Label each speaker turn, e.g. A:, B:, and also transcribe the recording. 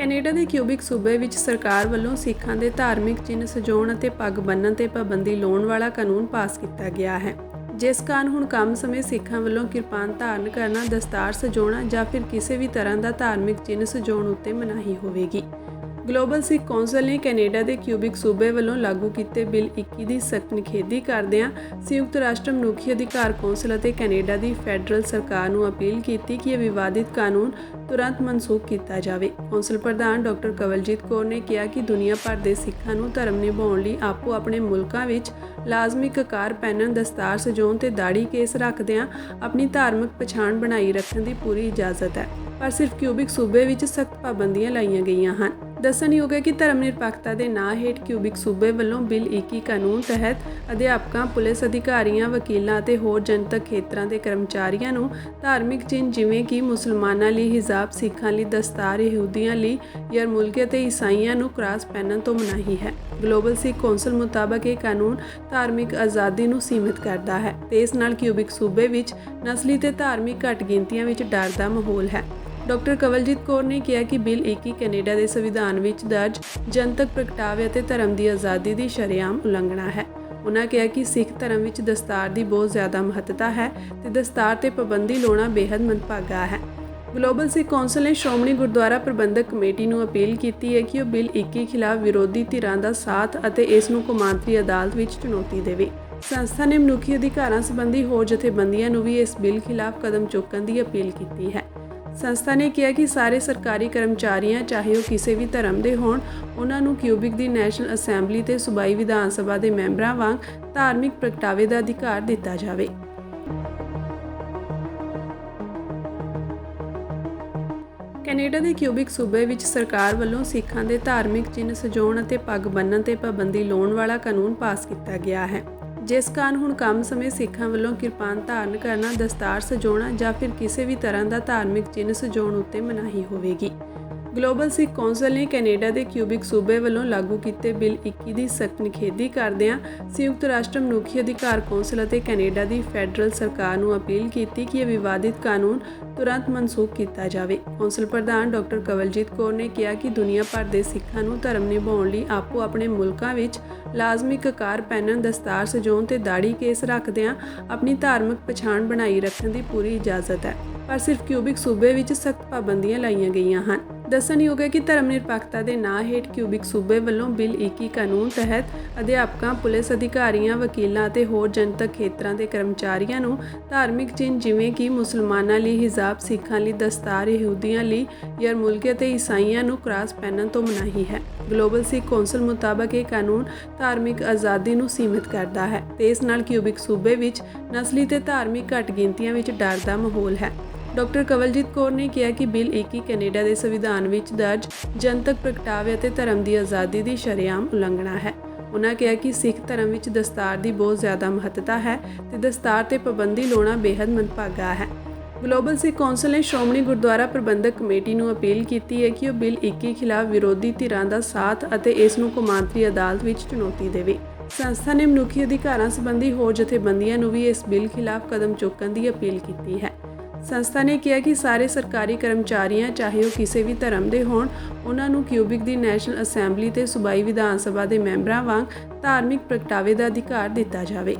A: Canada ਦੇ Quebec ਸੂਬੇ ਵਿੱਚ ਸਰਕਾਰ ਵੱਲੋਂ ਸਿੱਖਾਂ ਦੇ ਧਾਰਮਿਕ ਚਿੰਨ੍ਹ ਸਜਾਉਣ ਅਤੇ ਪੱਗ ਬੰਨਣ ਤੇ ਪਾਬੰਦੀ ਲਾਉਣ ਵਾਲਾ ਕਾਨੂੰਨ ਪਾਸ ਕੀਤਾ ਗਿਆ ਹੈ। ਜਿਸ ਕਾਰਨ ਹੁਣ ਕੰਮ ਸਮੇਂ ਸਿੱਖਾਂ ਵੱਲੋਂ ਕਿਰਪਾਨ ਧਾਰਨ ਕਰਨਾ, ਦਸਤਾਰ ਸਜਾਉਣਾ ਜਾਂ ਫਿਰ ਕਿਸੇ ਵੀ ਤਰ੍ਹਾਂ ਦਾ ਧਾਰਮਿਕ ਚਿੰਨ੍ਹ ਸਜਾਉਣ ਉੱਤੇ ਮਨਾਹੀ ਹੋਵੇਗੀ। ਗਲੋਬਲ ਸਿੱਖ ਕੌਂਸਲ ਨੇ ਕੈਨੇਡਾ ਦੇ ਕਿਊਬਿਕ ਸੂਬੇ ਵੱਲੋਂ ਲਾਗੂ ਕੀਤੇ ਬਿੱਲ 21 ਦੀ ਸਖਤ ਨਿਖੇਧੀ ਕਰਦਿਆਂ ਸੰਯੁਕਤ ਰਾਸ਼ਟਰ ਮਨੁੱਖੀ ਅਧਿਕਾਰ ਕੌਂਸਲ ਅਤੇ ਕੈਨੇਡਾ ਦੀ ਫੈਡਰਲ ਸਰਕਾਰ ਨੂੰ ਅਪੀਲ ਕੀਤੀ ਕਿ ਇਹ ਵਿਵਾਦਿਤ ਕਾਨੂੰਨ ਤੁਰੰਤ ਮਨਸੂਖ ਕੀਤਾ ਜਾਵੇ। ਕੌਂਸਲ ਪ੍ਰਧਾਨ ਡਾਕਟਰ ਕਵਲਜੀਤ ਕੌਰ ਨੇ ਕਿਹਾ ਕਿ ਦੁਨੀਆ ਭਰ ਦੇ ਸਿੱਖਾਂ ਨੂੰ ਧਰਮ ਨਿਭਾਉਣ ਲਈ ਆਪੋ ਆਪਣੇ ਮੁਲਕਾਂ ਵਿੱਚ ਲਾਜ਼ਮੀ ਕਕਾਰ ਪਹਿਨਣ, ਦਸਤਾਰ ਸਜਾਉਣ ਤੇ ਦਾੜੀ ਕੇਸ ਰੱਖਦਿਆਂ ਆਪਣੀ ਧਾਰਮਿਕ ਪਛਾਣ ਬਣਾਈ ਰੱਖਣ ਦੀ ਪੂਰੀ ਇਜਾਜ਼ਤ ਹੈ। ਪਰ ਸਿਰਫ ਕਿਊਬਿਕ ਸੂਬੇ ਵਿੱਚ ਸਖਤ ਪਾਬੰਦੀਆਂ ਲਾਈਆਂ ਗਈਆਂ ਹਨ। ਦੱਸਣਯੋਗ ਹੈ ਕਿ ਧਰਮ ਨਿਰਪੱਖਤਾ ਦੇ ਨਾਂ ਹੇਠ ਕਿਊਬਿਕ ਸੂਬੇ ਵੱਲੋਂ ਬਿੱਲ 21 ਕਾਨੂੰਨ ਤਹਿਤ ਅਧਿਆਪਕਾਂ, ਪੁਲਿਸ ਅਧਿਕਾਰੀਆਂ, ਵਕੀਲਾਂ ਅਤੇ ਹੋਰ ਜਨਤਕ ਖੇਤਰਾਂ ਦੇ ਕਰਮਚਾਰੀਆਂ ਨੂੰ ਧਾਰਮਿਕ ਚਿੰਨ੍ਹ ਜਿਵੇਂ ਕਿ ਮੁਸਲਮਾਨਾਂ ਲਈ ਹਿਜਾਬ, ਸਿੱਖਾਂ ਲਈ ਦਸਤਾਰ, ਯਹੂਦੀਆਂ ਲਈ ਯਰਮੁਲਕੇ ਅਤੇ ਈਸਾਈਆਂ ਨੂੰ ਕ੍ਰਾਸ ਪਹਿਨਣ ਤੋਂ ਮਨਾਹੀ ਹੈ। ਗਲੋਬਲ ਸਿੱਖ ਕੌਂਸਲ ਮੁਤਾਬਕ ਇਹ ਕਾਨੂੰਨ ਧਾਰਮਿਕ ਆਜ਼ਾਦੀ ਨੂੰ ਸੀਮਿਤ ਕਰਦਾ ਹੈ ਤੇ ਇਸ ਨਾਲ ਕਿਊਬਿਕ ਸੂਬੇ ਵਿੱਚ ਨਸਲੀ ਤੇ ਧਾਰਮਿਕ ਘੱਟ ਗਿਣਤੀਆਂ ਵਿੱਚ ਡਰ ਦਾ ਮਾਹੌਲ ਹੈ। ਡਾਕਟਰ ਕਵਲਜੀਤ ਕੌਰ ਨੇ ਕਿਹਾ ਕਿ ਬਿੱਲ 21 ਕੈਨੇਡਾ ਦੇ ਸੰਵਿਧਾਨ ਵਿੱਚ ਦਰਜ ਜਨਤਕ ਪ੍ਰਗਟਾਵੇ ਅਤੇ ਧਰਮ ਦੀ ਆਜ਼ਾਦੀ ਦੀ ਸ਼ਰੇਆਮ ਉਲੰਘਣਾ ਹੈ। ਉਹਨਾਂ ਕਿਹਾ ਕਿ ਸਿੱਖ ਧਰਮ ਵਿੱਚ ਦਸਤਾਰ ਦੀ ਬਹੁਤ ਜ਼ਿਆਦਾ ਮਹੱਤਤਾ ਹੈ ਤੇ ਦਸਤਾਰ ਤੇ ਪਾਬੰਦੀ ਲਾਉਣਾ ਬੇहद ਮੰਦਭਾਗਾ ਹੈ। ਗਲੋਬਲ ਸਿੱਖ ਕੌਂਸਲ ਨੇ ਸ਼੍ਰੋਮਣੀ ਗੁਰਦੁਆਰਾ ਪ੍ਰਬੰਧਕ ਕਮੇਟੀ ਨੂੰ ਅਪੀਲ ਕੀਤੀ ਹੈ ਕਿ ਉਹ ਬਿੱਲ 21 ਖਿਲਾਫ ਵਿਰੋਧੀ ਧਿਰਾਂ ਦਾ ਸਾਥ ਅਤੇ ਇਸ ਨੂੰ ਕੌਮਾਂਤਰੀ ਅਦਾਲਤ ਵਿੱਚ ਚੁਣੌਤੀ ਦੇਵੇ। ਸੰਸਥਾ ਨੇ ਮਨੁੱਖੀ ਅਧਿਕਾਰਾਂ ਸੰਬੰਧੀ ਹੋਰ ਜਥੇਬੰਦੀਆਂ ਨੂੰ ਵੀ ਇਸ ਬਿੱਲ ਖਿਲਾਫ ਕਦਮ ਚੁੱਕਣ ਦੀ ਅਪੀਲ ਕੀਤੀ ਹੈ। ਸੰਸਥਾ ਨੇ ਕਿਹਾ ਕਿ ਸਾਰੇ ਸਰਕਾਰੀ ਕਰਮਚਾਰੀਆਂ, ਚਾਹੇ ਉਹ ਕਿਸੇ ਵੀ ਧਰਮ ਦੇ ਹੋਣ, ਉਹਨਾਂ ਨੂੰ ਕਿਊਬਿਕ ਦੀ ਨੈਸ਼ਨਲ ਅਸੈਂਬਲੀ ਤੇ ਸੂਬਾਈ ਵਿਧਾਨ ਸਭਾ ਦੇ ਮੈਂਬਰਾਂ ਵਾਂਗ ਧਾਰਮਿਕ ਪ੍ਰਗਟਾਵੇ ਦਾ ਅਧਿਕਾਰ ਦਿੱਤਾ ਜਾਵੇ। ਕੈਨੇਡਾ ਦੇ ਕਿਊਬਿਕ ਸੂਬੇ ਵਿੱਚ ਸਰਕਾਰ ਵੱਲੋਂ ਸਿੱਖਾਂ ਦੇ ਧਾਰਮਿਕ ਚਿੰਨ੍ਹ ਸਜਾਉਣ ਅਤੇ ਪੱਗ ਬੰਨਣ ਤੇ ਪਾਬੰਦੀ ਲਾਉਣ ਵਾਲਾ ਕਾਨੂੰਨ ਪਾਸ ਕੀਤਾ ਗਿਆ ਹੈ। ਜਿਸ ਕਾਰਨ ਹੁਣ ਕੰਮ ਸਮੇਂ ਸਿੱਖਾਂ ਵੱਲੋਂ ਕਿਰਪਾਨ ਧਾਰਨ ਕਰਨਾ, ਦਸਤਾਰ ਸਜਾਉਣਾ ਜਾਂ ਫਿਰ ਕਿਸੇ ਵੀ ਤਰ੍ਹਾਂ ਦਾ ਧਾਰਮਿਕ ਚਿੰਨ੍ਹ ਸਜਾਉਣ ਉੱਤੇ ਮਨਾਹੀ ਹੋਵੇਗੀ। ਗਲੋਬਲ ਸਿੱਖ ਕੌਂਸਲ ਨੇ ਕੈਨੇਡਾ ਦੇ ਕਿਊਬਿਕ ਸੂਬੇ ਵੱਲੋਂ ਲਾਗੂ ਕੀਤੇ ਬਿੱਲ 21 ਦੀ ਸਖਤ ਨਿਖੇਧੀ ਕਰਦਿਆਂ ਸੰਯੁਕਤ ਰਾਸ਼ਟਰ ਮਨੁੱਖੀ ਅਧਿਕਾਰ ਕੌਂਸਲ ਅਤੇ ਕੈਨੇਡਾ ਦੀ ਫੈਡਰਲ ਸਰਕਾਰ ਨੂੰ ਅਪੀਲ ਕੀਤੀ ਕਿ ਇਹ ਵਿਵਾਦਿਤ ਕਾਨੂੰਨ ਤੁਰੰਤ ਮਨਸੂਖ ਕੀਤਾ ਜਾਵੇ। ਕੌਂਸਲ ਪ੍ਰਧਾਨ ਡਾਕਟਰ ਕਵਲਜੀਤ ਕੌਰ ਨੇ ਕਿਹਾ ਕਿ ਦੁਨੀਆ ਭਰ ਦੇ ਸਿੱਖਾਂ ਨੂੰ ਧਰਮ ਨਿਭਾਉਣ ਲਈ ਆਪੋ ਆਪਣੇ ਮੁਲਕਾਂ ਵਿੱਚ ਲਾਜ਼ਮੀ ਕਕਾਰ ਪਹਿਨਣ ਦਸਤਾਰ ਸਜਾਉਣ ਤੇ ਦਾੜੀ ਕੇਸ ਰੱਖਦਿਆਂ ਆਪਣੀ ਧਾਰਮਿਕ ਪਛਾਣ ਬਣਾਈ ਰੱਖਣ ਦੀ ਪੂਰੀ ਇਜਾਜ਼ਤ ਹੈ। ਪਰ ਸਿਰਫ ਕਿਊਬਿਕ ਸੂਬੇ ਵਿੱਚ ਸਖਤ ਪਾਬੰਦੀਆਂ ਲਾਈਆਂ ਗਈਆਂ ਹਨ। ਦੱਸਣਯੋਗ ਹੈ ਕਿ ਧਰਮ ਨਿਰਪੱਖਤਾ ਦੇ ਨਾਂ ਹੇਠ ਕਿਊਬਿਕ ਸੂਬੇ ਵੱਲੋਂ ਬਿੱਲ 21 ਕਾਨੂੰਨ ਤਹਿਤ ਅਧਿਆਪਕਾਂ, ਪੁਲਿਸ ਅਧਿਕਾਰੀਆਂ, ਵਕੀਲਾਂ ਅਤੇ ਹੋਰ ਜਨਤਕ ਖੇਤਰਾਂ ਦੇ ਕਰਮਚਾਰੀਆਂ ਨੂੰ ਧਾਰਮਿਕ ਚਿੰਨ੍ਹ ਜਿਵੇਂ ਕਿ ਮੁਸਲਮਾਨਾਂ ਲਈ ਹਿਜਾਬ ਸਿੱਖਾਂ ਲਈ ਦਸਤਾਰ ਯਹੂਦੀਆਂ ਲਈ ਯਰਮੁਲਕੇ ਅਤੇ ਈਸਾਈਆਂ ਨੂੰ ਕ੍ਰਾਸ ਪਹਿਨਣ ਤੋਂ ਮਨਾਹੀ ਹੈ। ਗਲੋਬਲ ਸਿੱਖ ਕੌਂਸਲ ਮੁਤਾਬਕ ਇਹ ਕਾਨੂੰਨ ਧਾਰਮਿਕ ਆਜ਼ਾਦੀ ਨੂੰ ਸੀਮਿਤ ਕਰਦਾ ਹੈ ਤੇ ਇਸ ਨਾਲ ਕਿਊਬਿਕ ਸੂਬੇ ਵਿੱਚ ਨਸਲੀ ਤੇ ਧਾਰਮਿਕ ਘੱਟ ਗਿਣਤੀਆਂ ਵਿੱਚ ਡਰ ਦਾ ਮਾਹੌਲ ਹੈ। ਡਾਕਟਰ ਕਵਲਜੀਤ ਕੌਰ ਨੇ ਕਿਹਾ ਕਿ ਬਿੱਲ 21 ਕੈਨੇਡਾ ਦੇ ਸੰਵਿਧਾਨ ਵਿੱਚ ਦਰਜ ਜਨਤਕ ਪ੍ਰਗਟਾਵੇ ਅਤੇ ਧਰਮ ਦੀ ਆਜ਼ਾਦੀ ਦੀ ਸ਼ਰੇਆਮ ਉਲੰਘਣਾ ਹੈ। ਉਨ੍ਹਾਂ ਕਿਹਾ ਕਿ ਸਿੱਖ ਧਰਮ ਵਿੱਚ ਦਸਤਾਰ ਦੀ ਬਹੁਤ ਜ਼ਿਆਦਾ ਮਹੱਤਤਾ ਹੈ ਤੇ ਦਸਤਾਰ ਤੇ ਪਾਬੰਦੀ ਲਾਉਣਾ ਬੇहद ਮੰਦਭਾਗਾ ਹੈ। ਗਲੋਬਲ ਸਿੱਖ ਕੌਂਸਲ ਨੇ ਸ਼੍ਰੋਮਣੀ ਗੁਰਦੁਆਰਾ ਪ੍ਰਬੰਧਕ ਕਮੇਟੀ ਨੂੰ ਅਪੀਲ ਕੀਤੀ ਹੈ ਕਿ ਉਹ ਬਿੱਲ 21 ਖਿਲਾਫ ਵਿਰੋਧੀ ਧਿਰਾਂ ਦਾ ਸਾਥ ਅਤੇ ਇਸ ਨੂੰ ਕੌਮਾਂਤਰੀ ਅਦਾਲਤ ਵਿੱਚ ਚੁਣੌਤੀ ਦੇਵੇ। ਸੰਸਥਾ ਨੇ ਮਨੁੱਖੀ ਅਧਿਕਾਰਾਂ ਸੰਬੰਧੀ ਹੋਰ ਜਥੇਬੰਦੀਆਂ ਨੂੰ ਵੀ ਇਸ ਬਿੱਲ ਖਿਲਾਫ ਕਦਮ ਚੁੱਕਣ ਦੀ ਅਪੀਲ ਕੀਤੀ ਹੈ। ਸੰਸਥਾ ਨੇ ਕਿਹਾ ਕਿ ਸਾਰੇ ਸਰਕਾਰੀ ਕਰਮਚਾਰੀਆਂ, ਚਾਹੇ ਉਹ ਕਿਸੇ ਵੀ ਧਰਮ ਦੇ ਹੋਣ, ਉਹਨਾਂ ਨੂੰ ਕਿਊਬਿਕ ਦੀ ਨੈਸ਼ਨਲ ਅਸੈਂਬਲੀ ਤੇ ਸੂਬਾਈ ਵਿਧਾਨ ਸਭਾ ਦੇ ਮੈਂਬਰਾਂ ਵਾਂਗ ਧਾਰਮਿਕ ਪ੍ਰਗਟਾਵੇ ਦਾ ਅਧਿਕਾਰ ਦਿੱਤਾ ਜਾਵੇ।